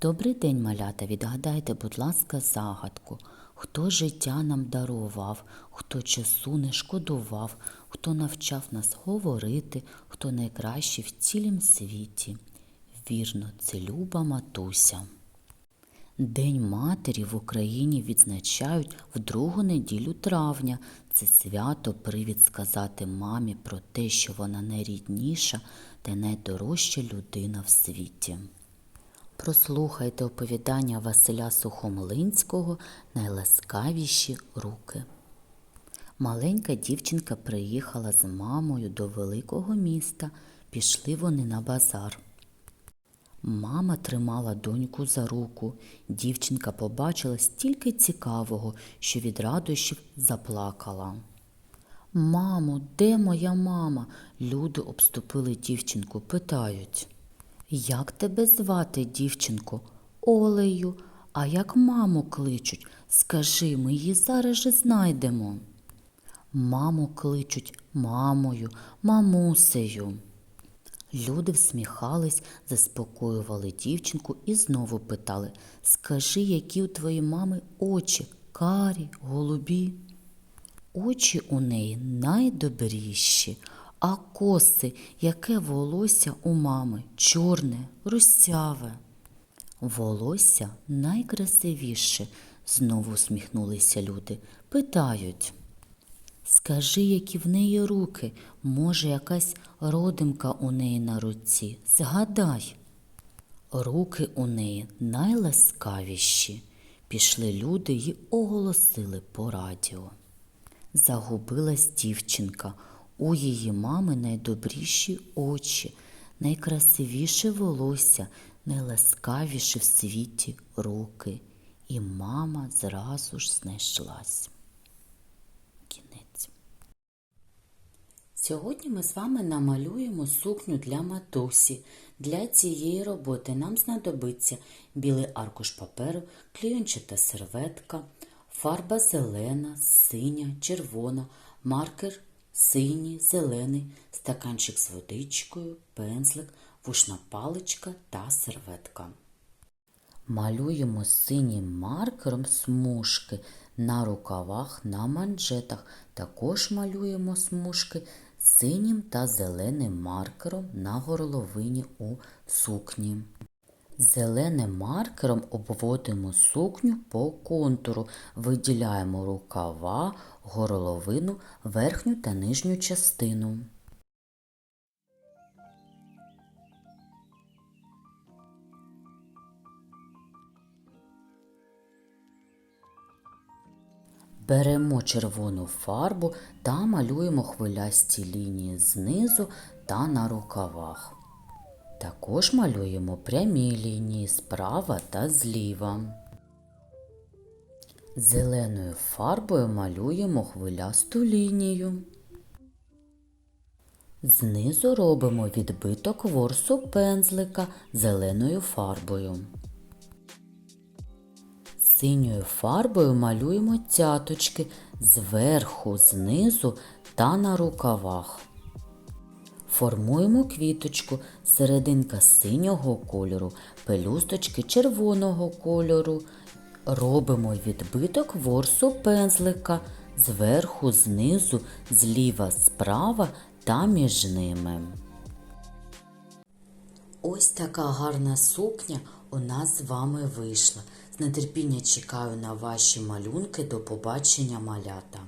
Добрий день, малята. Відгадайте, будь ласка, загадку. Хто життя нам дарував, хто часу не шкодував, хто навчав нас говорити, хто найкращий в цілім світі. Вірно, це люба матуся. День матері в Україні відзначають в другу неділю травня. Це свято привід сказати мамі про те, що вона найрідніша та найдорожча людина в світі. Прослухайте оповідання Василя Сухомлинського Найласкавіші руки. Маленька дівчинка приїхала з мамою до великого міста. Пішли вони на базар. Мама тримала доньку за руку. Дівчинка побачила стільки цікавого, що від радощів заплакала. Мамо, де моя мама? Люди обступили дівчинку, питають. Як тебе звати, дівчинко? Олею. А як маму кличуть? Скажи, ми її зараз же знайдемо. Маму кличуть мамою, мамусею. Люди всміхались, заспокоювали дівчинку і знову питали Скажи, які у твоєї мами очі, карі, голубі? Очі у неї найдобріші, а коси, яке волосся у мами, чорне, русяве. Волосся найкрасивіше, знову усміхнулися люди. Питають. Скажи, які в неї руки, може, якась родимка у неї на руці. Згадай. Руки у неї найласкавіші. Пішли люди й оголосили по радіо. Загубилась дівчинка. У її мами найдобріші очі, найкрасивіше волосся, найласкавіші в світі руки. І мама зразу ж знайшлась. Кінець. Сьогодні ми з вами намалюємо сукню для матусі. Для цієї роботи нам знадобиться білий аркуш паперу, клієнчата серветка, фарба зелена, синя, червона, маркер синій, зелений, стаканчик з водичкою, пензлик, вушна паличка та серветка. Малюємо синім маркером смужки на рукавах, на манжетах. Також малюємо смужки синім та зеленим маркером на горловині у сукні. Зеленим маркером обводимо сукню по контуру, виділяємо рукава, горловину, верхню та нижню частину. Беремо червону фарбу та малюємо хвилясті лінії знизу та на рукавах. Також малюємо прямі лінії справа та зліва. Зеленою фарбою малюємо хвилясту лінію. Знизу робимо відбиток ворсу пензлика зеленою фарбою. Синьою фарбою малюємо цяточки зверху, знизу та на рукавах. Формуємо квіточку, серединка синього кольору, пелюсточки червоного кольору. Робимо відбиток ворсу пензлика зверху, знизу, зліва, справа та між ними. Ось така гарна сукня у нас з вами вийшла. З нетерпіння чекаю на ваші малюнки. До побачення, малята!